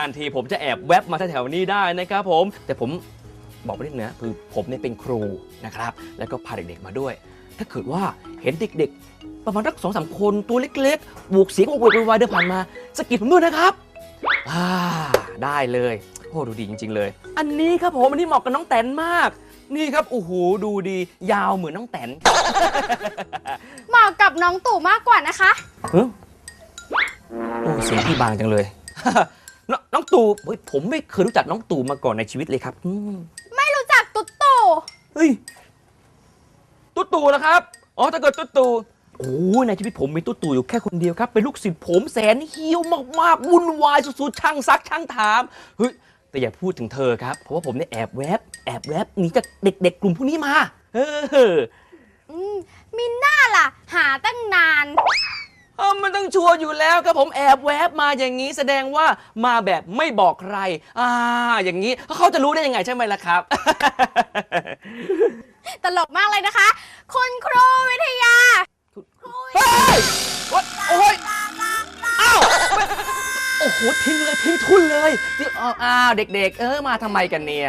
านๆทีผมจะแอบแวบมาแถวๆนี้ได้นะครับผม แต่ผมบอกไปนิดนะคือผมเนี่ยเป็นครูนะครับ แล้วก็พาเด็กๆมาด้วย ถ้าเกิดว่าเห็นเด็กๆ ประมาณสักสองสามคนตัวเล็กๆบวกเสียงโวยวายเดินผ่านมาสะกิดผมด้วยนะครับอ่าได้เลยโอ้ดูดีจริง ๆ เลย อันนี้ครับผมอันนี้เหมาะกับน้องแตนมาก นี่ครับโอ้โหดูดี ยาวเหมือนน้องแตนเหมาะกับน้องตู่มากกว่านะคะเฮ้ยโอ้เสียงพี่บางจังเลยนน้ องตู่เฮ้ยผมไม่เคยรู้จักน้องตู่มาก่อนในชีวิตเลยครับอืมไม่รู้จักตุ๊ดตู่เฮ้ยตุ๊ตู่นะครับอ๋อถ้าเกิดตุ๊ตู่โอ้ยในชีวิตผมมีตุ๊ตู่อยู่แค่คนเดียวครับ เป็นลูกศิษย์ผมแสนเฮี้ยวมากๆวุ่นวายสุดๆช่างซักช่างถามเฮ้ยแต่อย่าพูดถึงเธอครับ เพราะว่าผมเนี่ยแอบแวบแอบแวบหนีจากเด็ก ๆ กลุ่มพวกนี้มาเออ อืมมีหน้าล่ะ หาตั้งนานเออมัน ต้องชัวร์อยู่แล้วครับผมแอบแวบมาอย่างนี้แสดงว่ามาแบบไม่บอกใคร อ่า อย่างนี้เขาจะรู้ได้ยังไงใช่ไหมล่ะครับ ตลกมากเลยนะคะ คุณครูวิทยาเฮ้ยวัดโอ้ยอ้าว โอ้โหทิ้งเลยทิ้งทุนเลยที่อ้าวอ้าวเด็ก ๆ เออมาทำไมกันเนี่ย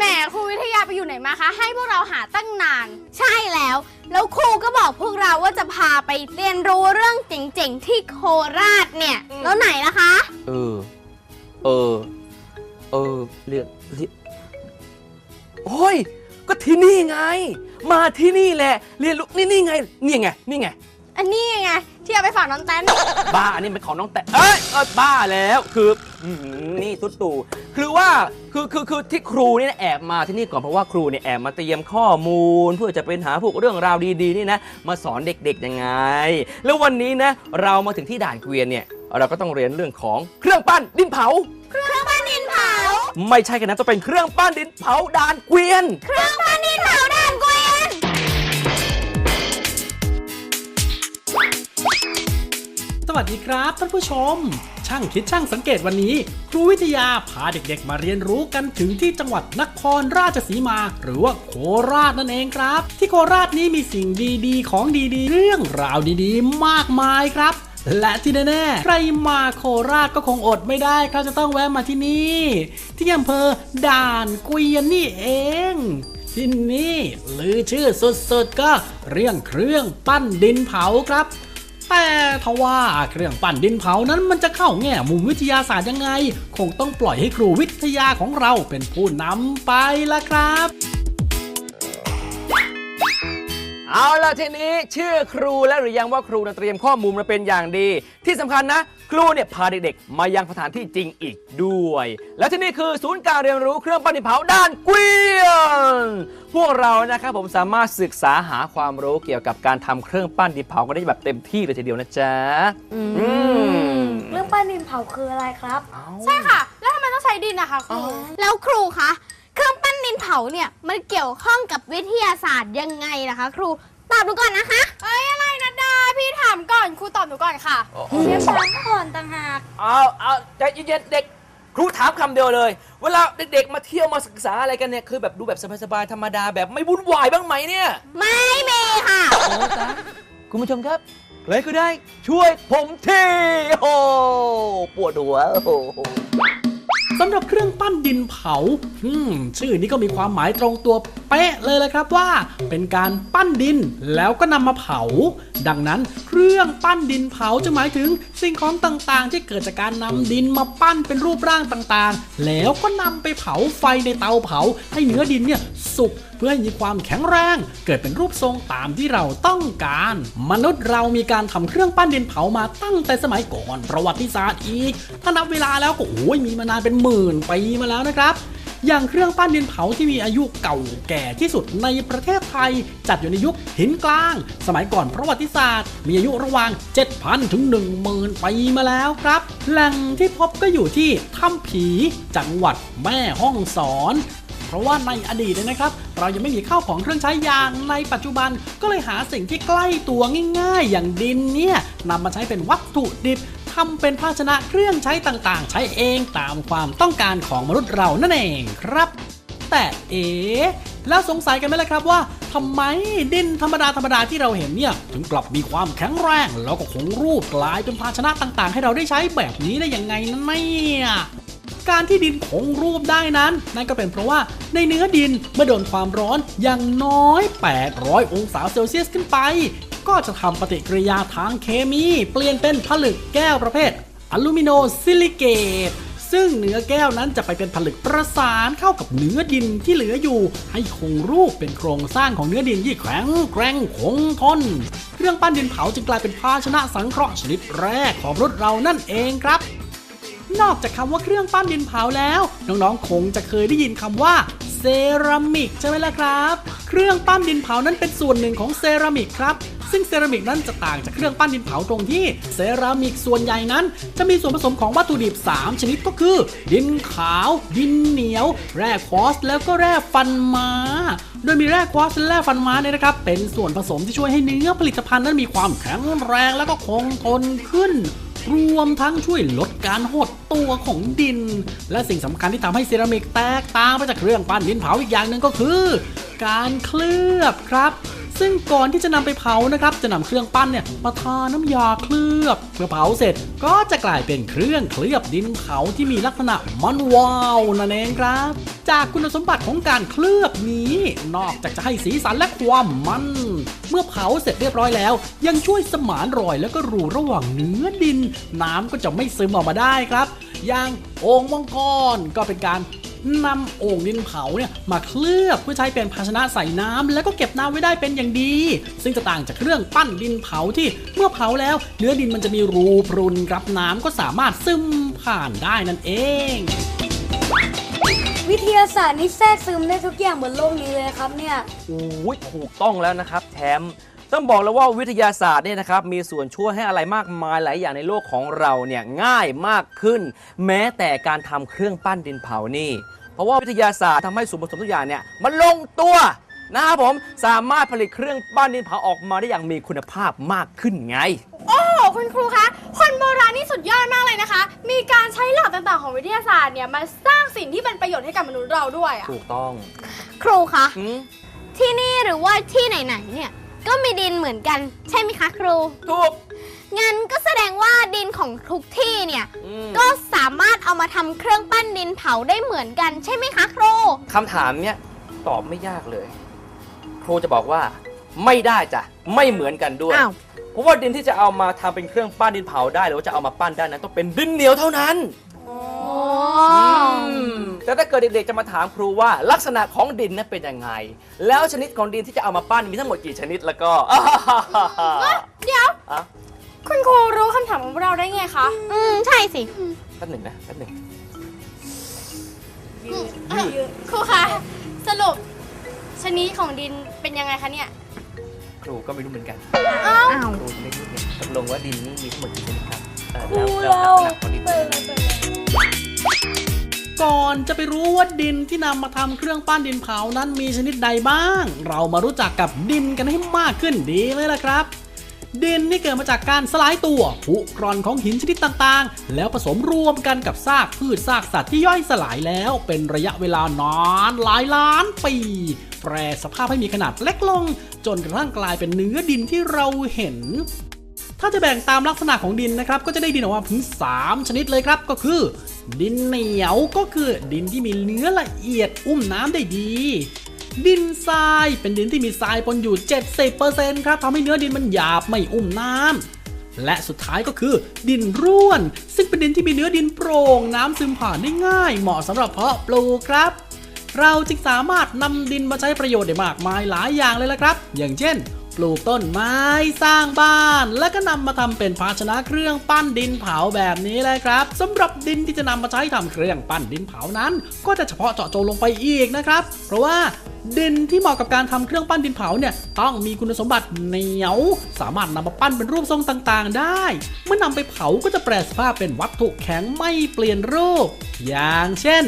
แหมครูวิทยาไปอยู่ไหนมาคะ ให้พวกเราหาตั้งนาน ใช่แล้ว แล้วครูก็บอกพวกเราว่าจะพาไปเรียนรู้เรื่องเจ๋งๆที่โคราชเนี่ยอืมแล้วไหนล่ะคะ เออ เออ เออเรียกเรียกโอ้ย ก็ที่นี่ไง มาที่นี่แหละ เรียนรู้นี่นี่ไง นี่ไง นี่ไง อันนี้ไง ที่เอาไปฝากน้องแตนบ้าอันนี้เป็นของน้องแต่เอ้ยเอยบ้าแล้วคืออื้อหือนี่ตุ๊ตู่คือว่าคือคือคือที่ครูเนี่ยแอบมาที่นี่ก่อนเพราะว่าครูเนี่ยแอบมาเตรียมข้อมูล เพื่อจะเป็นหาพวกเรื่องราวดีๆนี่นะมาสอนเด็กๆยังไง แล้ววันนี้นะเรามาถึงที่ด่านเกวียนเนี่ยเราก็ต้องเรียนเรื่องของเครื่องปั้นดินเผา เครื่องปั้นดินเผา ไม่ใช่แค่นั้นต้องเป็นเครื่องปั้นดินเผาด่านเกวียน เครื่องปั้นดินเผาด่ สวัสดีครับท่านผู้ชม ช่างคิดช่างสังเกตวันนี้ ครูวิทยาพาเด็กๆ มาเรียนรู้กันถึงที่จังหวัดนครราชสีมา หรือว่าโคราชนั่นเองครับ ที่โคราชนี้มีสิ่งดีๆ ของดีๆ เรื่องราวดีๆ มากมายครับและที่แน่ๆ ใครมาโคราชก็คงอดไม่ได้ครับจะต้องแวะมาที่นี่ ที่อำเภอด่านเกวียนนี่เอง ที่นี่ลือชื่อสุดๆก็เรื่องเครื่องปั้นดินเผาครับ แต่ทว่าเครื่องปั่นดินเผานั้นมันจะเข้าแง่มุมวิทยาศาสตร์ยังไง คงต้องปล่อยให้ครูวิทยาของเราเป็นผู้นำไปละครับ เอาล่ะทีนี้ชื่อครูแล้วหรือยังว่าครูน่ะเตรียมข้อมูลมาเป็นอย่างดี ที่สำคัญนะ ครูเนี่ยพาเด็กๆมายังสถานที่จริงอีกด้วย และที่นี่คือศูนย์การเรียนรู้เครื่องปั้นดินเผาด้านเกวียนพวกเรานะครับผมสามารถศึกษาหาความรู้เกี่ยวกับการทำเครื่องปั้นดินเผากันได้แบบเต็มที่เลยทีเดียวนะจ๊ะอืมเรื่องปั้นดินเผาคืออะไรครับ ใช่ค่ะ แล้วทำไมต้องใช้ดินนะคะครู แล้วครูคะ เครื่องปั้นดินเผาเนี่ยมันเกี่ยวข้องกับวิทยาศาสตร์ยังไงล่ะคะ ครูตอบหนูก่อนนะคะเอ้ยอะไรนะดาพี่ถามก่อนครูตอบหนูก่อนค่ะเชฟฟังก่อนต่างหากเอาเอาใจเย็นๆเด็กครูถามคำเดียวเลย เวลาเด็กๆมาเที่ยวมาศึกษาอะไรกันเนี่ยคือแบบดูแบบสบายๆธรรมดาแบบไม่วุ่นวายบ้างไหมเนี่ยไม่มีค่ะโอ้ตายคุณผู้ชมครับใครก็ได้ช่วยผมทีโอ้ปวดหัวโอ้โห สำหรับเครื่องปั้นดินเผาอืมชื่อนี้ก็มีความหมายตรงตัวเป๊ะเลยละครับว่า เป็นการปั้นดินแล้วก็นำมาเผา ดังนั้นเครื่องปั้นดินเผาจะหมายถึงสิ่งของต่างๆ ที่เกิดจากการนำดินมาปั้นเป็นรูปร่างต่างๆ แล้วก็นำไปเผาไฟในเตาเผาให้เนื้อดินเนี่ยสุก เพื่อให้มีความแข็งแรง เกิดเป็นรูปทรงตามที่เราต้องการ มนุษย์เรามีการทำเครื่องปั้นดินเผามาตั้งแต่สมัยก่อนประวัติศาสตร์อีก ถ้านับเวลาแล้วก็โอ้ยมีมานานเป็นหมื่นปีมาแล้วนะครับอย่างเครื่องปั้นดินเผาที่มีอายุเก่าแก่ที่สุดในประเทศไทย จัดอยู่ในยุคหินกลาง สมัยก่อนประวัติศาสตร์ มีอายุระหว่าง 7,000 ถึง 10,000 ปีมาแล้วครับ แหล่งที่พบก็อยู่ที่ถ้ำผีจังหวัดแม่ฮ่องสอน เพราะว่าในอดีตเนี่ยนะครับ เรายังไม่มีข้าวของเครื่องใช้อย่างในปัจจุบันก็เลยหาสิ่งที่ใกล้ตัวง่าย ๆ อย่างดินเนี่ยนำมาใช้เป็นวัตถุดิบทำเป็นภาชนะเครื่องใช้ต่างๆ ใช้เองตามความต้องการของมนุษย์เรานั่นเองครับแต่เอ๋แล้วสงสัยกันไหมล่ะครับว่าทำไมดินธรรมดาธรรมดาที่เราเห็นเนี่ย ถึงกลับมีความแข็งแรง แล้วก็คงรูปกลายเป็นภาชนะต่างๆ ให้เราได้ใช้แบบนี้ได้ยังไงนั่นเนี่ย การที่ดินคงรูปได้นั้น นั่นก็เป็นเพราะว่าในเนื้อดินเมื่อโดนความร้อนอย่างน้อย 800 องศาเซลเซียสขึ้นไป ก็จะทำปฏิกิริยาทางเคมี เปลี่ยนเป็นผลึกแก้วประเภทอลูมิโนซิลิเกตซึ่งเนื้อแก้วนั้นจะไปเป็นผลึกประสานเข้ากับเนื้อดินที่เหลืออยู่ ให้คงรูปเป็นโครงสร้างของเนื้อดินที่แข็งแกร่งคงทนเครื่องปั้นดินเผาจึงกลายเป็นภาชนะสังเคราะห์ชนิดแรกของมนุษย์เรานั่นเองครับ นอกจากคำว่าเครื่องปั้นดินเผาแล้ว น้องๆคงจะเคยได้ยินคำว่าเซรามิกใช่ไหมล่ะครับ เครื่องปั้นดินเผานั้นเป็นส่วนหนึ่งของเซรามิกครับ ซึ่งเซรามิกนั้นจะต่างจากเครื่องปั้นดินเผาตรงที่เซรามิกส่วนใหญ่นั้น จะมีส่วนผสมของวัตถุดิบ 3 ชนิดก็คือ ดินขาว ดินเหนียว แร่ควอสแล้วก็แร่ฟันม้า โดยมีแร่ควอสและแร่ฟันม้าเนี่ยนะครับ เป็นส่วนผสมที่ช่วยให้เนื้อผลิตภัณฑ์นั้นมีความแข็งแรงแล้วก็คงทนขึ้น รวมทั้งช่วยลดการหดตัวของดิน และสิ่งสำคัญที่ทำให้เซรามิกแตกต่างไปจากเครื่องปั้นดินเผาอีกอย่างหนึ่งก็คือ การเคลือบครับ ซึ่งก่อนที่จะนำไปเผานะครับ จะนำเครื่องปั้นเนี่ยมาทาน้ำยาเคลือบเมื่อเผาเสร็จก็จะกลายเป็นเครื่องเคลือบดินเผาที่มีลักษณะมันวาวนั่นเองครับ จากคุณสมบัติของการเคลือบนี้ นอกจากจะให้สีสันและความมัน เมื่อเผาเสร็จเรียบร้อยแล้ว ยังช่วยสมานรอยแล้วก็รูระหว่างเนื้อดิน น้ำก็จะไม่ซึมออกมาได้ครับ อย่างโอ่งมังกรก็เป็นการ นำโอ่งดินเผาเนี่ยมาเคลือบเพื่อใช้เป็นภาชนะใส่น้ำแล้วก็เก็บน้ำไว้ได้เป็นอย่างดี ซึ่งจะต่างจากเครื่องปั้นดินเผาที่เมื่อเผาแล้ว เนื้อดินมันจะมีรูพรุนครับน้ำก็สามารถซึมผ่านได้นั่นเองวิทยาศาสตร์นี่แทรกซึมได้ทุกอย่างบนโลกนี้เลยครับเนี่ย โอ้ยถูกต้องแล้วนะครับแชมป์ ต้องบอกแล้วว่าวิทยาศาสตร์เนี่ยนะครับมีส่วนช่วยให้อะไรมากมายหลายอย่างในโลกของเราเนี่ยง่ายมากขึ้น แม้แต่การทำเครื่องปั้นดินเผานี่ เพราะว่าวิทยาศาสตร์ทำให้ส่วนผสมทุกอย่างเนี่ยมันลงตัวนะครับผมสามารถผลิตเครื่องปั้นดินเผาออกมาได้อย่างมีคุณภาพมากขึ้นไง โอ้โหคุณครูคะ คนโบราณนี่สุดยอดมากเลยนะคะ มีการใช้หลักต่างๆของวิทยาศาสตร์เนี่ยมาสร้างสิ่งที่เป็นประโยชน์ให้กับมนุษย์เราด้วยอะถูกต้องครูคะหืม ที่นี่หรือว่าที่ไหนๆเนี่ย ก็มีดินเหมือนกัน ใช่ไหมคะครู ถูก งั้นก็แสดงว่าดินของทุกที่เนี่ย อืมก็สามารถเอามาทำเครื่องปั้นดินเผาได้เหมือนกันใช่ไหมคะครู คำถามเนี้ยตอบไม่ยากเลย ครูจะบอกว่า ไม่ได้จ้ะไม่เหมือนกันด้วย อ้าว เพราะว่าดินที่จะเอามาทำเป็นเครื่องปั้นดินเผาได้หรือว่าจะเอามาปั้นได้นั้นต้องเป็นดินเหนียวเท่านั้น โอ้ม แต่ถ้าเกิดเด็กๆจะมาถามครูว่าลักษณะของดินนั้นเป็นยังไง แล้วชนิดของดินที่จะเอามาปั้นมีทั้งหมดกี่ชนิดแล้วก็เดี๋ยว อะคุณครูรู้คำถามของเราได้ไงคะ อืม ใช่สิ แป๊บหนึ่งนะแป๊บหนึ่งครูคะสรุป ชนิดของดินเป็นยังไงคะเนี่ย ครูก็ไม่รู้เหมือนกันอ้าว ครูจะไม่รู้เนี่ยตกลงว่าดินนี่มีทั้งหมดกี่ชนิดครับเอ่อครูแล้วแล้วเราลักษณะของดินเปิเป็นดยังเลไงยเปิดเลย ก่อนจะไปรู้ว่าดินที่นำมาทำเครื่องปั้นดินเผานั้นมีชนิดใดบ้าง เรามารู้จักกับดินกันให้มากขึ้นดีเลยล่ะครับ ดินนี่เกิดมาจากการสลายตัวผุกร่อนของหินชนิดต่างๆ แล้วผสมรวมกันกับซากพืชซากสัตว์ที่ย่อยสลายแล้ว เป็นระยะเวลานานหลายล้านปี แปรสภาพให้มีขนาดเล็กลง จนกระทั่งกลายเป็นเนื้อดินที่เราเห็นถ้าจะแบ่งตามลักษณะของดินนะครับ ก็จะได้ดินออกมาถึง 3 ชนิดเลยครับ ก็คือ ดินเหนียวก็คือดินที่มีเนื้อละเอียดอุ้มน้ำได้ดี ดินทรายเป็นดินที่มีทรายปนอยู่ 70%ครับทำให้เนื้อดินมันหยาบไม่อุ้มน้ำและสุดท้ายก็คือ ดินร่วน ซึ่งเป็นดินที่มีเนื้อดินโปร่งน้ำซึมผ่านได้ง่าย เหมาะสำหรับเพาะปลูกครับเราจึงสามารถนำดินมาใช้ประโยชน์ได้มากมายหลายอย่างเลยละครับ อย่างเช่น ลูกต้นไม้สร้างบ้าน และก็นำมาทำเป็นภาชนะเครื่องปั้นดินเผาแบบนี้เลยครับสำหรับดินที่จะนำมาใช้ทำเครื่องปั้นดินเผานั้น ก็จะเฉพาะเจาะจงลงไปอีกนะครับ เพราะว่าดินที่เหมาะกับการทำเครื่องปั้นดินเผาเนี่ยต้องมีคุณสมบัติเหนียว สามารถนำมาปั้นเป็นรูปทรงต่างๆ ได้ เมื่อนำไปเผาก็จะแปรสภาพเป็นวัตถุแข็งไม่เปลี่ยนรูป อย่างเช่น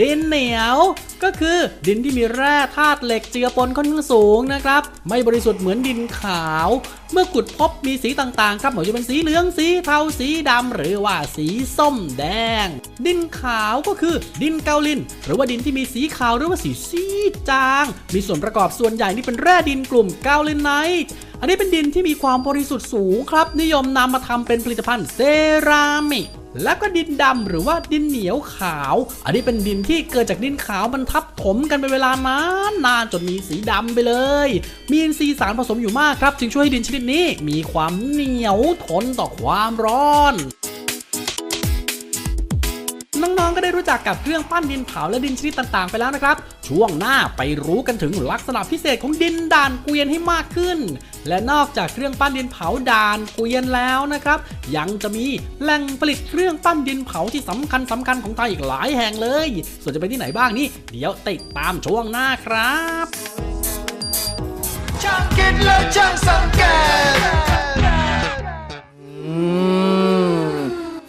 ดินเหนียว ก็คือดินที่มีแร่ธาตุเหล็กเจือปนค่อนข้างสูงนะครับ ไม่บริสุทธิ์เหมือนดินขาว เมื่อขุดพบมีสีต่างๆ ครับไม่ว่าจะเป็นสีเหลืองสีเทาสีดำหรือว่าสีส้มแดง ดินขาวก็คือดินเกาลิน หรือว่าดินที่มีสีขาวหรือว่าสีซีดจาง มีส่วนประกอบส่วนใหญ่นี่เป็นแร่ดินกลุ่มเกาลินไนท์อันนี้เป็นดินที่มีความบริสุทธิ์สูงครับ นิยมนำมาทำเป็นผลิตภัณฑ์เซรามิก แล้วก็ดินดำหรือว่าดินเหนียวขาว อันนี้เป็นดินที่เกิดจากดินขาวมันทับถมกันเป็นเวลานานนานจนมีสีดำไปเลย มีอินทรีย์สารผสมอยู่มากครับ จึงช่วยให้ดินชนิดนี้ มีความเหนียวทนต่อความร้อน น้องๆ ก็ได้รู้จักกับเครื่องปั้นดินเผาและดินชนิดต่างๆ ไปแล้วนะครับ ช่วงหน้าไปรู้กันถึงลักษณะพิเศษของดินด่านเกวียนให้มากขึ้น และนอกจากเครื่องปั้นดินเผาด่านเกวียนแล้วนะครับ ยังจะมีแหล่งผลิตเครื่องปั้นดินเผาที่สำคัญสำคัญๆของไทยอีกหลายแห่งเลย ส่วนจะไปที่ไหนบ้างนี่เดี๋ยวติดตามช่วงหน้าครับช่างคิดและช่างสังเกต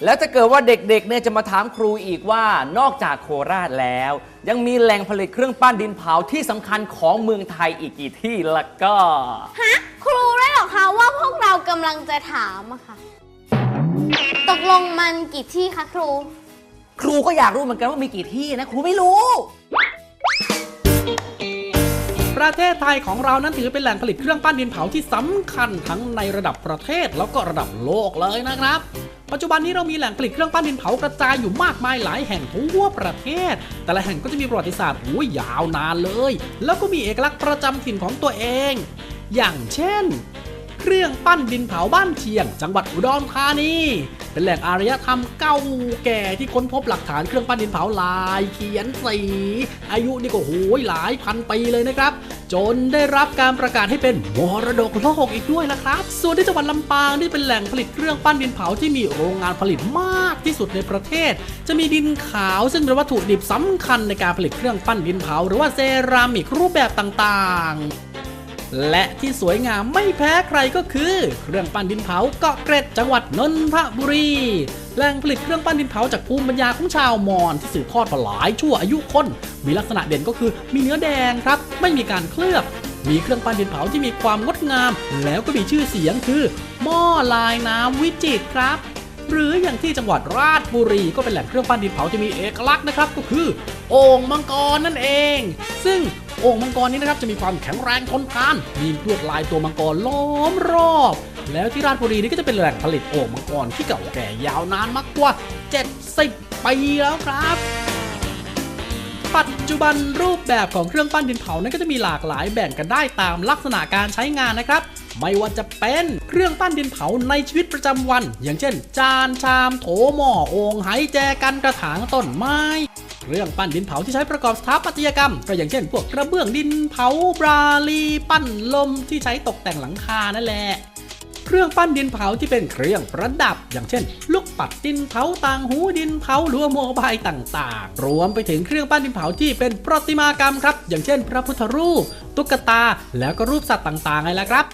แล้วถ้าเกิดว่าเด็กๆเนี่ยจะมาถามครูอีกว่านอกจากโคราชแล้ว ยังมีแหล่งผลิตเครื่องปั้นดินเผาที่สำคัญของเมืองไทยอีกกี่ที่ละก็ ฮะครูได้หรอคะว่าพวกเรากำลังจะถามอะค่ะ ตกลงมันกี่ที่คะครู ครูก็อยากรู้เหมือนกันว่ามีกี่ที่นะ ครูไม่รู้ ประเทศไทยของเรานั้นถือเป็นแหล่งผลิตเครื่องปั้นดินเผาที่สำคัญทั้งในระดับประเทศแล้วก็ระดับโลกเลยนะครับ ปัจจุบันนี้เรามีแหล่งผลิตเครื่องปั้นดินเผากระจายอยู่มากมายหลายแห่งทั่วประเทศ แต่ละแห่งก็จะมีประวัติศาสตร์โอ้ยยาวนานเลย แล้วก็มีเอกลักษณ์ประจำถิ่นของตัวเอง อย่างเช่น รื่องปั้นดินเผาบ้านเชียง จังหวัดอุดรธานี เป็นแหล่งอารยธรรมเก่าแก่ที่ค้นพบหลักฐานเครื่องปั้นดินเผาลายเขียนสี อายุนี่ก็โหยหลายพันปีเลยนะครับ จนได้รับการประกาศให้เป็นมรดกโลกอีกด้วยนะครับ ส่วนที่จังหวัดลำปางนี่เป็นแหล่งผลิตเครื่องปั้นดินเผาที่มีโรงงานผลิตมากที่สุดในประเทศ จะมีดินขาวซึ่งเป็นวัตถุดิบสำคัญในการผลิตเครื่องปั้นดินเผา หรือว่าเซรามิกรูปแบบต่างๆ และที่สวยงามไม่แพ้ใครก็คือ เครื่องปั้นดินเผาเกาะเกร็ดจังหวัดนนทบุรีแหล่งผลิตเครื่องปั้นดินเผาจากภูมิปัญญาของชาวมอญที่สืบทอดมาหลายชั่วอายุคน มีลักษณะเด่นก็คือมีเนื้อแดงครับ ไม่มีการเคลือบ มีเครื่องปั้นดินเผาที่มีความงดงาม แล้วก็มีชื่อเสียงคือหม้อลายน้ำวิจิตรครับ หรืออย่างที่จังหวัดราชบุรีก็เป็นแหล่งเครื่องปั้นดินเผาที่มีเอกลักษณ์นะครับ ก็คือ โอ่งมังกรนั่นเอง ซึ่งโอ่งมังกรนี้นะครับจะมีความแข็งแรงทนทาน มีลวดลายตัวมังกรล้อมรอบ แล้วที่ราชบุรีนี่ก็จะเป็นแหล่งผลิตโอ่งมังกรที่เก่าแก่ยาวนานมากกว่า 70 ปีแล้วครับ ปัจจุบันรูปแบบของเครื่องปั้นดินเผานั้นก็จะมีหลากหลายแบ่งกันได้ตามลักษณะการใช้งานนะครับ ไม่ว่าจะเป็นเครื่องปั้นดินเผาในชีวิตประจำวัน อย่างเช่น จานชามโถหม้อโอ่งไหแจกันกระถางต้นไม้เครื่องปั้นดินเผาที่ใช้ประกอบสถาปัตยกรรม ก็อย่างเช่น พวกกระเบื้องดินเผาบราลี ปั้นลมที่ใช้ตกแต่งหลังคานั่นแหละ เครื่องปั้นดินเผาที่เป็นเครื่องประดับ อย่างเช่น ลูกปัดดินเผาต่างหูดินเผาหรือว่าโมบายต่างๆ รวมไปถึงเครื่องปั้นดินเผาที่เป็นประติมากรรมครับ อย่างเช่น พระพุทธรูป ตุ๊กตา แล้วก็รูปสัตว์ต่างๆไงล่ะครับ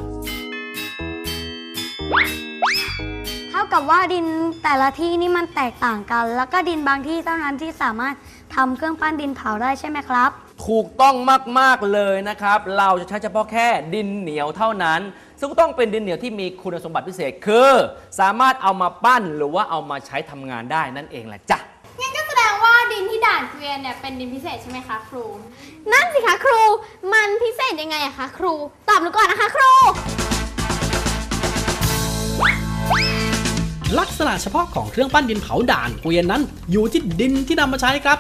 เท่ากับว่าดินแต่ละที่นี่มันแตกต่างกัน แล้วก็ดินบางที่เท่านั้นที่สามารถทำเครื่องปั้นดินเผาได้ใช่ไหมครับ ถูกต้องมาก ๆ เลยนะครับ เราจะใช้เฉพาะแค่ดินเหนียวเท่านั้น ซึ่งก็ต้องเป็นดินเหนียวที่มีคุณสมบัติพิเศษคือ สามารถเอามาปั้นหรือว่าเอามาใช้ทำงานได้นั่นเองแหละจ้ะ งั้นก็แสดงว่าดินที่ด่านเกวียนเนี่ยเป็นดินพิเศษใช่ไหมคะครู นั่นสิคะครู มันพิเศษยังไงอะคะครู ตอบหนูก่อนนะคะครู ลักษณะเฉพาะของเครื่องปั้นดินเผาด่านเกวียนนั้น อยู่ที่ดินที่นำมาใช้ครับ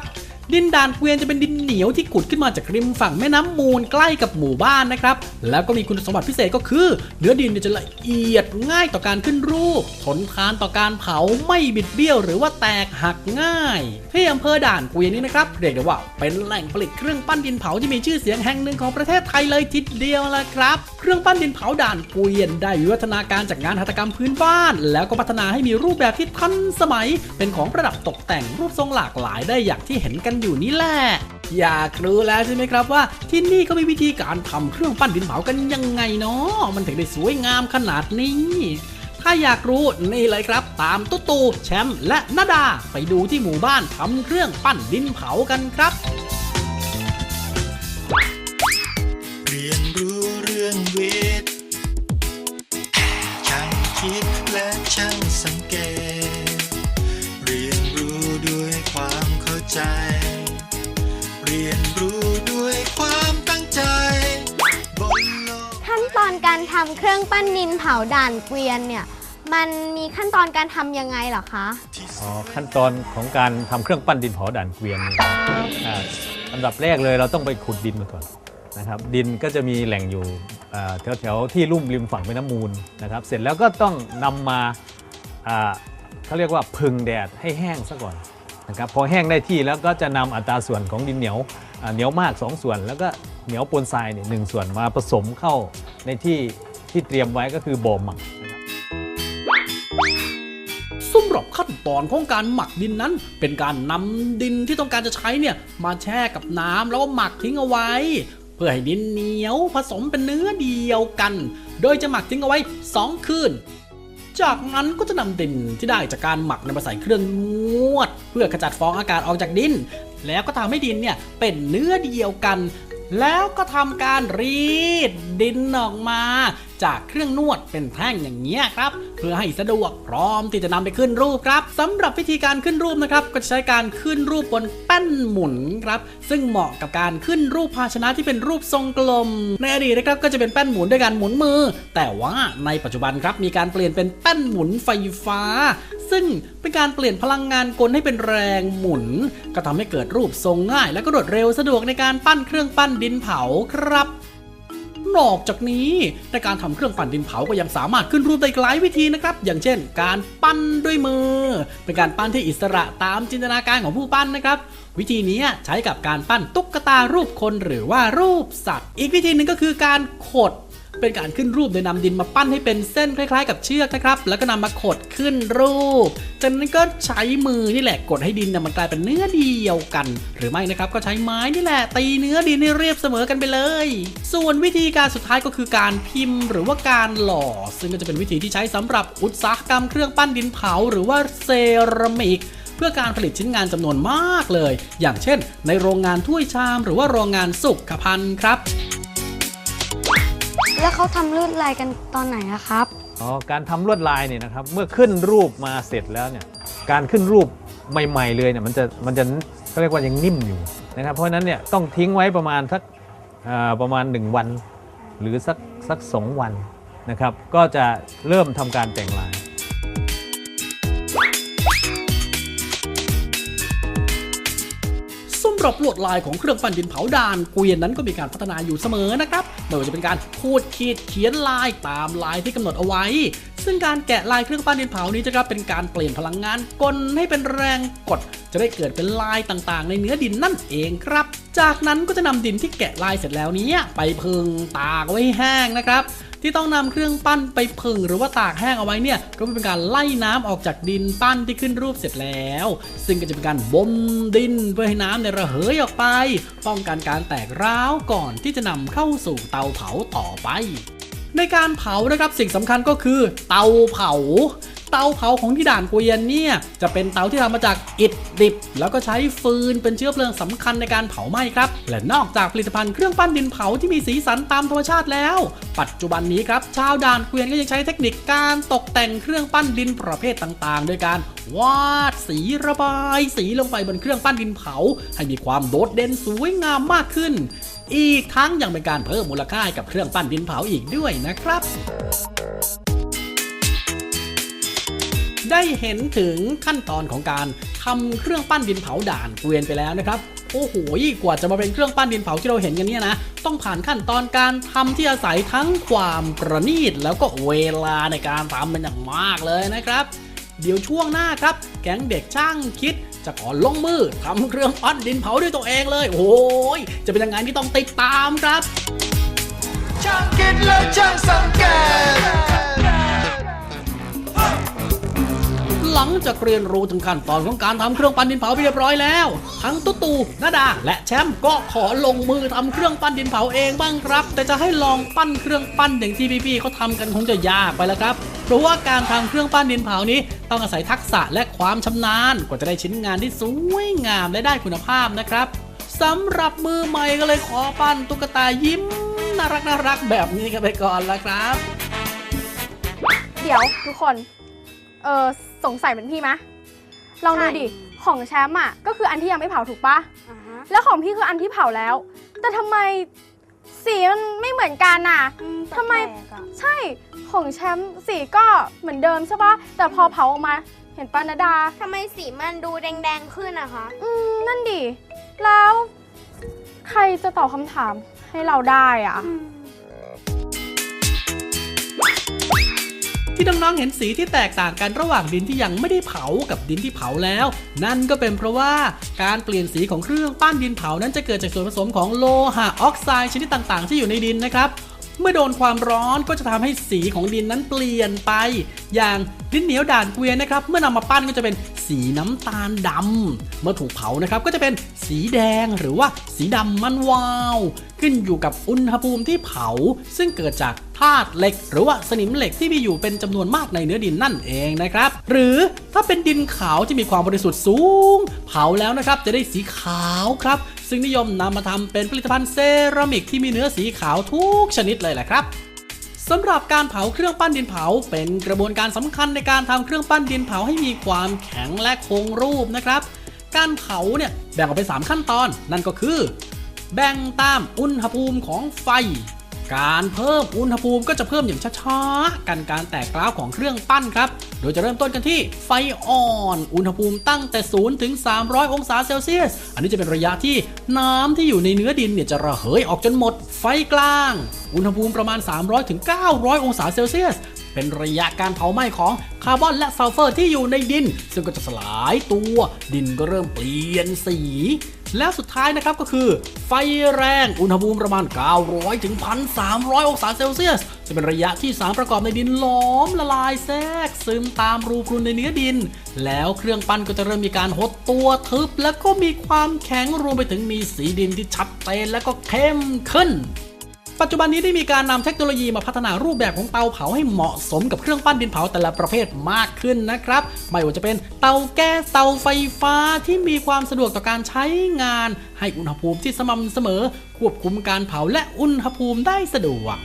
ดินด่านเกวียนจะเป็นดินเหนียวที่ขุดขึ้นมาจากริมฝั่งแม่น้ำมูลใกล้กับหมู่บ้านนะครับ แล้วก็มีคุณสมบัติพิเศษก็คือ เนื้อดินจะละเอียดง่ายต่อการขึ้นรูป ทนทานต่อการเผาไม่บิดเบี้ยว หรือว่าแตกหักง่าย ที่อำเภอด่านเกวียนนี้นะครับเรียกได้ว่าเป็นแหล่งผลิตเครื่องปั้นดินเผาที่มีชื่อเสียงแห่งหนึ่งของประเทศไทยเลยทีเดียวละครับ เครื่องปั้นดินเผาด่านเกวียนได้วิวัฒนาการจากงานหัตถกรรมพื้นบ้าน แล้วก็พัฒนาให้มีรูปแบบที่ทันสมัย เป็นของประดับตกแต่งรูปทรงหลากหลายได้อย่างที่เห็นกันอยู่นี่แหละอยากรู้แล้วใช่ไหมครับว่าที่นี่เขามีวิธีการทำเครื่องปั้นดินเผากันยังไงเนาะมันถึงได้สวยงามขนาดนี้ ถ้าอยากรู้นี่เลยครับ ตามตุ๊ตูแชมป์และนาดาไปดูที่หมู่บ้านทำเครื่องปั้นดินเผากันครับ อนการทำเครื่องปั้นดินเผาด่านเกวียนเนี่ยมันมีขั้นตอนการทำยังไงเหรอคะอ๋อขั้นตอนของการทำเครื่องปั้นดินเผาด่านเกวียนอันดับแรกเลยเราต้องไปขุดดินมาก่อนนะครับดินก็จะมีแหล่งอยู่แถวแถวๆที่ลุ่มริมฝั่งแม่น้ำมูลนะครับ เสร็จแล้วก็ต้องนำมาอ่าเขาเรียกว่าพึงแดดให้แห้งซะก่อนนะครับพอแห้งได้ที่แล้วก็จะนำอัตราส่วนของดินเหนียวเหนียวมาก 2 ส่วน แล้วก็เหนียวปนทรายเนี่ยหนึ่งส่วนมาผสมเข้าในที่ ที่เตรียมไว้ก็คือบ่อหมักสำหรับขั้นตอนของการหมักดินนั้น เป็นการนำดินที่ต้องการจะใช้เนี่ยมาแช่กับน้ำแล้วก็หมักทิ้งเอาไว้ เพื่อให้ดินเหนียวผสมเป็นเนื้อเดียวกัน โดยจะหมักทิ้งเอาไว้ 2 คืนจากนั้นก็จะนำดินที่ได้จากการหมักนำมาใส่เครื่องนวด เพื่อขจัดฟองอากาศออกจากดิน แล้วก็ทำให้ดินเนี่ยเป็นเนื้อเดียวกัน แล้วก็ทำการรีดดินออกมาจากเครื่องนวดเป็นแท่งอย่างเงี้ยครับ เพื่อให้สะดวกพร้อมที่จะนำไปขึ้นรูปครับสำหรับวิธีการขึ้นรูปนะครับก็จะใช้การขึ้นรูปบนแป้นหมุนครับ ซึ่งเหมาะกับการขึ้นรูปภาชนะที่เป็นรูปทรงกลม ในอดีตนะครับก็จะเป็นแป้นหมุนด้วยการหมุนมือ แต่ว่าในปัจจุบันครับมีการเปลี่ยนเป็นแป้นหมุนไฟฟ้า ซึ่งเป็นการเปลี่ยนพลังงานกลให้เป็นแรงหมุน ก็ทำให้เกิดรูปทรงง่าย และก็รวดเร็วสะดวกในการปั้นเครื่องปั้นดินเผาครับ นอกจากนี้ในการทำเครื่องปั่นดินเผาก็ยังสามารถขึ้นรูปได้หลายวิธีนะครับ อย่างเช่น การปั้นด้วยมือ เป็นการปั้นที่อิสระตามจินตนาการของผู้ปั้นนะครับ วิธีนี้ใช้กับการปั้นตุ๊กตารูปคนหรือว่ารูปสัตว์ อีกวิธีหนึ่งก็คือการขด เป็นการขึ้นรูปโดยนำดินมาปั้นให้เป็นเส้นคล้าย ๆ กับเชือกนะครับ แล้วก็นำมาขดขึ้นรูป จากนั้นก็ใช้มือนี่แหละกดให้ดินเนี่ยมันกลายเป็นเนื้อเดียวกัน หรือไม่นะครับก็ใช้ไม้นี่แหละ ตีเนื้อดินให้เรียบเสมอกันไปเลย ส่วนวิธีการสุดท้ายก็คือการพิมพ์ หรือว่าการหล่อ ซึ่งก็จะเป็นวิธีที่ใช้สำหรับอุตสาหกรรมเครื่องปั้นดินเผา หรือว่าเซรามิกเพื่อการผลิตชิ้นงานจำนวนมากเลย อย่างเช่น ในโรงงานถ้วยชาม หรือว่าโรงงานสุขภัณฑ์ครับ แล้วเขาทำลวดลายกันตอนไหนอะครับ อ๋อการทำลวดลายเนี่ยนะครับเมื่อขึ้นรูปมาเสร็จแล้วเนี่ยการขึ้นรูปใหม่ๆเลยเนี่ยมันจะมันจะเขาเรียกว่ายังนิ่มอยู่นะครับเพราะฉะนั้นเนี่ยต้องทิ้งไว้ประมาณสักอ่าประมาณ 1 วัน หรือสักสักสองวันนะครับก็จะเริ่มทำการแต่งลาย รับลวดลายของเครื่องปั้นดินเผาด่านเกวียนนั้นก็มีการพัฒนาอยู่เสมอนะครับไม่ว่าจะเป็นการพูดขีดเขียนลายตามลายที่กำหนดเอาไว้ ซึ่งการแกะลายเครื่องปั้นดินเผานี้จะครับเป็นการเปลี่ยนพลังงานกลให้เป็นแรงกด จะได้เกิดเป็นลายต่างๆ ในเนื้อดินนั่นเองครับ จากนั้นก็จะนำดินที่แกะลายเสร็จแล้วนี้ไปพึงตากไว้แห้งนะครับ ที่ต้องนำเครื่องปั้นไปผึ่งหรือว่าตากแห้งเอาไว้เนี่ยก็เป็นการไล่น้ำออกจากดินปั้นที่ขึ้นรูปเสร็จแล้ว ซึ่งก็จะเป็นการบ่มดินเพื่อให้น้ำเนี่ยระเหยออกไป ป้องกันการแตกร้าวก่อนที่จะนำเข้าสู่เตาเผาต่อไป ในการเผานะครับสิ่งสำคัญก็คือเตาเผา เตาเผาของที่ด่านเกวียนเนี่ยจะเป็นเตาที่ทำมาจากอิฐดิบ แล้วก็ใช้ฟืนเป็นเชื้อเพลิงสำคัญในการเผาไหม้ครับ และนอกจากผลิตภัณฑ์เครื่องปั้นดินเผาที่มีสีสันตามธรรมชาติแล้ว ปัจจุบันนี้ครับชาวด่านเกวียนก็ยังใช้เทคนิคการตกแต่งเครื่องปั้นดินประเภทต่างๆ โดยการวาดสีระบาย สีลงไปบนเครื่องปั้นดินเผา ให้มีความโดดเด่นสวยงามมากขึ้น อีกทั้งยังเป็นการเพิ่มมูลค่าให้กับเครื่องปั้นดินเผาอีกด้วยนะครับได้เห็นถึงขั้นตอนของการทำเครื่องปั้นดินเผาด่านเกวียนไปแล้วนะครับ โอ้โหกว่าจะมาเป็นเครื่องปั้นดินเผาที่เราเห็นกันเนี่ยนะ ต้องผ่านขั้นตอนการทำที่อาศัยทั้งความประณีตแล้วก็เวลาในการทำเป็นอย่างมากเลยนะครับ เดี๋ยวช่วงหน้าครับ แก๊งเด็กช่างคิด จะขอลงมือทำเครื่องปั้นดินเผาด้วยตัวเองเลย โอ้ยจะเป็นยังไงที่ต้องติดตามครับช่างคิดและช่างสังเกตหลังจากเรียนรู้ถึงขั้นตอนของการทำเครื่องปั้นดินเผาไปเรียบร้อยแล้ว ทั้งตุ๊ตูนาดา และแชมป์ก็ขอลงมือทำเครื่องปั้นดินเผาเองบ้างครับ แต่จะให้ลองปั้นเครื่องปั้นอย่างที่พี่ๆเขาทำกันคงจะยากไปแล้วครับ ราะว่าการทำเครื่องปั้นดินเผานี้ ต้องอาศัยทักษะและความชำนาญกว่าจะได้ชิ้นงานที่สวยงามและได้คุณภาพนะครับสำหรับมือใหม่ก็เลยขอปั้นตุ๊กตายิ้มน่ารักน่ารักแบบนี้กันไปก่อนละครับ เดี๋ยวทุกคน เออสงสัยเหมือนพี่ไหมลองดูดิ ของแชมป์อะก็คืออันที่ยังไม่เผาถูกปะ แล้วของพี่คืออันที่เผาแล้ว แต่ทำไม สีมันไม่เหมือนกันน่ะทำไมใช่ของแชมป์สีก็เหมือนเดิมใช่ปะแต่พอเผาออกมาเห็นปานาดา ทำไมสีมันดูแดงๆขึ้นอะคะ อืม นั่นดิ แล้ว ใครจะตอบคำถามให้เราได้อะ ที่น้องๆเห็นสีที่แตกต่างกันระหว่างดินที่ยังไม่ได้เผากับดินที่เผาแล้ว นั่นก็เป็นเพราะว่าการเปลี่ยนสีของเครื่องปั้นดินเผานั้นจะเกิดจากส่วนผสมของโลหะออกไซด์ชนิดต่างๆ ที่อยู่ในดินนะครับ เมื่อโดนความร้อนก็จะทำให้สีของดินนั้นเปลี่ยนไป อย่างดินเหนียวด่านเกวียนนะครับ เมื่อนำมาปั้นก็จะเป็นสีน้ำตาลดำเมื่อถูกเผานะครับก็จะเป็นสีแดงหรือว่าสีดำมันวาว ขึ้นอยู่กับอุณหภูมิที่เผา ซึ่งเกิดจากธาตุเหล็ก หรือว่าสนิมเหล็กที่มีอยู่เป็นจำนวนมากในเนื้อดินนั่นเองนะครับ หรือถ้าเป็นดินขาวที่มีความบริสุทธิ์สูง เผาแล้วนะครับจะได้สีขาวครับ ซึ่งนิยมนำมาทำเป็นผลิตภัณฑ์เซรามิกที่มีเนื้อสีขาวทุกชนิดเลยแหละครับสำหรับการเผาเครื่องปั้นดินเผา เป็นกระบวนการสำคัญในการทำเครื่องปั้นดินเผาให้มีความแข็งและคงรูปนะครับ การเผาเนี่ยแบ่งออกเป็น3ขั้นตอนนั่นก็คือ แบ่งตามอุณหภูมิของไฟ การเพิ่มอุณหภูมิก็จะเพิ่มอย่างช้าๆ กันการแตกกร้าวของเครื่องปั้นครับ โดยจะเริ่มต้นกันที่ไฟอ่อน อุณหภูมิตั้งแต่ 0 ถึง 300 องศาเซลเซียส อันนี้จะเป็นระยะที่น้ำที่อยู่ในเนื้อดินเนี่ยจะระเหยออกจนหมด ไฟกลาง อุณหภูมิประมาณ 300 ถึง 900 องศาเซลเซียสเป็นระยะการเผาไหม้ของคาร์บอนและซัลเฟอร์ที่อยู่ในดิน ซึ่งก็จะสลายตัว ดินก็เริ่มเปลี่ยนสี แล้วสุดท้ายนะครับก็คือ ไฟแรงอุณหภูมิประมาณ 900 ถึง 1,300 องศาเซลเซียส จะเป็นระยะที่สารประกอบในดินล้อมละลายแทรกซึมตามรูพรุนในเนื้อดิน แล้วเครื่องปั้นก็จะเริ่มมีการหดตัวทึบ แล้วก็มีความแข็งรวมไปถึงมีสีดินที่ชัดเจนและก็เข้มขึ้น ปัจจุบันนี้ได้มีการนำเทคโนโลยีมาพัฒนารูปแบบของเตาเผาให้เหมาะสมกับเครื่องปั้นดินเผาแต่ละประเภทมากขึ้นนะครับ ไม่ว่าจะเป็นเตาแก๊สเตาไฟฟ้าที่มีความสะดวกต่อการใช้งาน ให้อุณหภูมิที่สม่ำเสมอ ควบคุมการเผาและอุณหภูมิได้สะดวก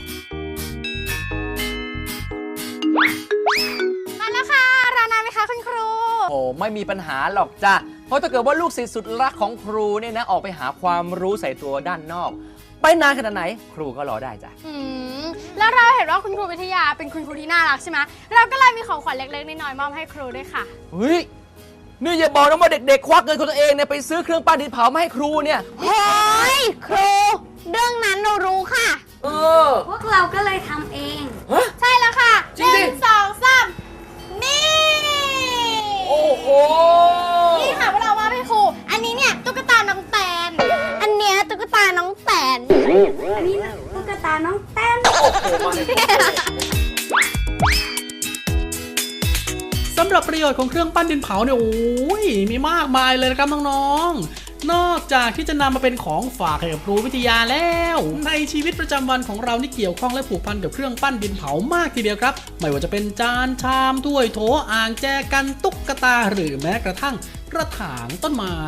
มาแล้วค่ะรานานไหมคะคุณครู โอ้ไม่มีปัญหาหรอกจ้ะเพราะถ้าเกิดว่าลูกศิษย์สุดรักของครูเนี่ยนะออกไปหาความรู้ใส่ตัวด้านนอก ไปนานขนาดไหน ครูก็รอได้จ้ะ อืมแล้วเราเห็นว่าคุณครูวิทยาเป็นคุณครูที่น่ารักใช่ไหมเราก็เลยมีของขวัญเล็กๆน้อยๆมอบให้ครูด้วยค่ะ เฮ้ย นี่อย่าบอกนะว่าเด็กๆ ควักเงินของตัวเองเนี่ยไปซื้อเครื่องปั้นดินเผามาให้ครูเนี่ยโอ้ยครู เรื่องนั้นหนูรู้ค่ะ เออ พวกเราก็เลยทำเองใช่แล้วค่ะจริงดิหนึ่งสองสามนี่ โอ้โห นี่ค่ะพวกเราว่าให้ครู อันนี้เนี่ยตุ๊กตาน้องแตนอันเนี้ยตุ๊กตาน้องแตนอันนี้ตุ๊กตาน้องแต้นสำหรับประโยชน์ของเครื่องปั้นดินเผาเนี่ยโอ้ยมีมากมายเลยนะครับน้องๆ นอกจากที่จะนำมาเป็นของฝากให้กับครูวิทยาแล้ว ในชีวิตประจำวันของเรานี่เกี่ยวข้องและผูกพันกับเครื่องปั้นดินเผามากทีเดียวครับ ไม่ว่าจะเป็นจานชามถ้วยโถอ่างแจกันตุ๊กตาหรือแม้กระทั่งกระถางต้นไม้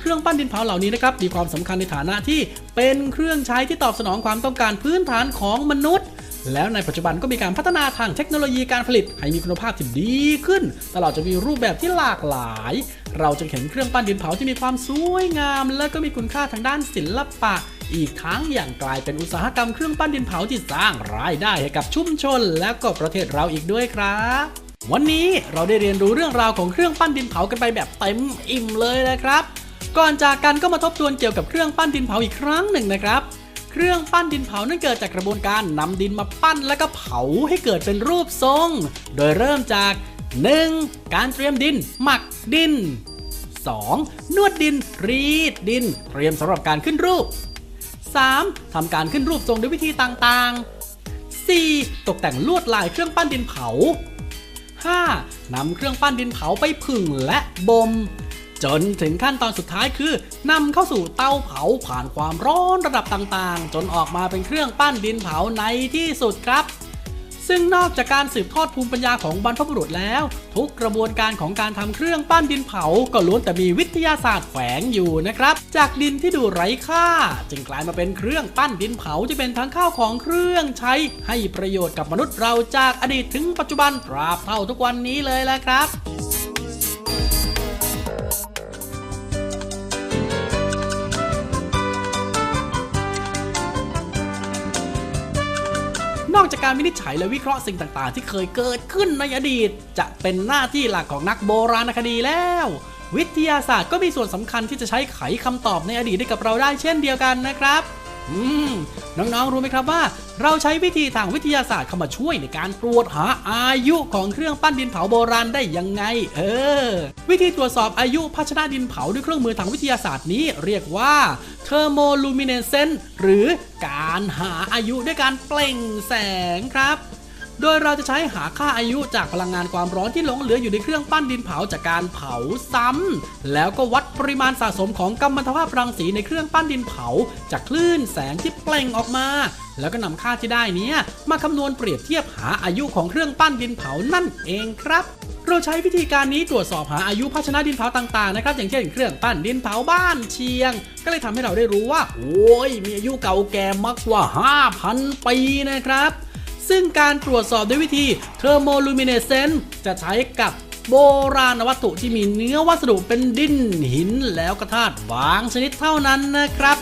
เครื่องปั้นดินเผาเหล่านี้นะครับมีความสำคัญในฐานะที่เป็นเครื่องใช้ที่ตอบสนองความต้องการพื้นฐานของมนุษย์ แล้วในปัจจุบันก็มีการพัฒนาทางเทคโนโลยีการผลิต ให้มีคุณภาพที่ดีขึ้น ตลอดจะมีรูปแบบที่หลากหลาย เราจะเห็นเครื่องปั้นดินเผาที่มีความสวยงาม และก็มีคุณค่าทางด้านศิลปะอีกทั้งอย่างกลายเป็นอุตสาหกรรมเครื่องปั้นดินเผาที่สร้างรายได้ให้กับชุมชน และก็ประเทศเราอีกด้วยครับ วันนี้เราได้เรียนรู้เรื่องราวของเครื่องปั้นดินเผากันไปแบบเต็มอิ่มเลยนะครับ ก่อนจากกันก็มาทบทวนเกี่ยวกับเครื่องปั้นดินเผาอีกครั้งหนึ่งนะครับ เครื่องปั้นดินเผานั้นเกิดจากกระบวนการนำดินมาปั้นแล้วก็เผาให้เกิดเป็นรูปทรง โดยเริ่มจาก 1. การเตรียมดิน หมักดิน 2. นวดดิน รีดดิน เตรียมสำหรับการขึ้นรูป 3. ทำการขึ้นรูปทรงด้วยวิธีต่างๆ 4. ตกแต่งลวดลายเครื่องปั้นดินเผา 5. นำเครื่องปั้นดินเผาไปผึ่งและบ่ม จนถึงขั้นตอนสุดท้ายคือนำเข้าสู่เตาเผาผ่านความร้อนระดับต่างๆ จนออกมาเป็นเครื่องปั้นดินเผาในที่สุดครับ ซึ่งนอกจากการสืบทอดภูมิปัญญาของบรรพบุรุษแล้ว ทุกกระบวนการของการทำเครื่องปั้นดินเผาก็ล้วนแต่มีวิทยาศาสตร์แฝงอยู่นะครับ จากดินที่ดูไร้ค่า จึงกลายมาเป็นเครื่องปั้นดินเผาที่เป็นทั้งข้าวของเครื่องใช้ ให้ประโยชน์กับมนุษย์เราจากอดีตถึงปัจจุบันตราบเท่าทุกวันนี้เลยแหละครับ อกจากการวินิจฉัยและวิเคราะห์สิ่งต่างๆ ที่เคยเกิดขึ้นในอดีต จะเป็นหน้าที่หลักของนักโบราณคดีแล้ว วิทยาศาสตร์ก็มีส่วนสำคัญที่จะใช้ไขคำตอบในอดีตให้กับเราได้เช่นเดียวกันนะครับ อืมน้องๆรู้ไหมครับว่า เราใช้วิธีทางวิทยาศาสตร์เข้ามาช่วยในการตรวจหาอายุของเครื่องปั้นดินเผาโบราณได้ยังไง เออ วิธีตรวจสอบอายุภาชนะดินเผาด้วยเครื่องมือทางวิทยาศาสตร์นี้เรียกว่าเทอร์โมลูมิเนเซนหรือการหาอายุด้วยการเปล่งแสงครับ โดยเราจะใช้หาค่าอายุจากพลังงานความร้อนที่หลงเหลืออยู่ในเครื่องปั้นดินเผาจากการเผาซ้ำแล้วก็วัดปริมาณสะสมของกัมมันตภาพรังสีในเครื่องปั้นดินเผา จากคลื่นแสงที่เปล่งออกมา แล้วก็นำค่าที่ได้นี้มาคำนวณเปรียบเทียบหาอายุของเครื่องปั้นดินเผานั่นเองครับเราใช้วิธีการนี้ตรวจสอบหาอายุภาชนะดินเผาต่างๆนะครับ อย่างเช่นเครื่องปั้นดินเผาบ้านเชียง ก็เลยทำให้เราได้รู้ว่าโอ้ยมีอายุเก่าแก่มากกว่า 5,000 ปีนะครับ ซึ่งการตรวจสอบด้วยวิธีเทอร์โมลูมิเนเซนต์จะใช้กับโบราณวัตถุที่มีเนื้อวัสดุเป็นดินหินแล้วก็ธาตุบางชนิดเท่านั้นนะครับ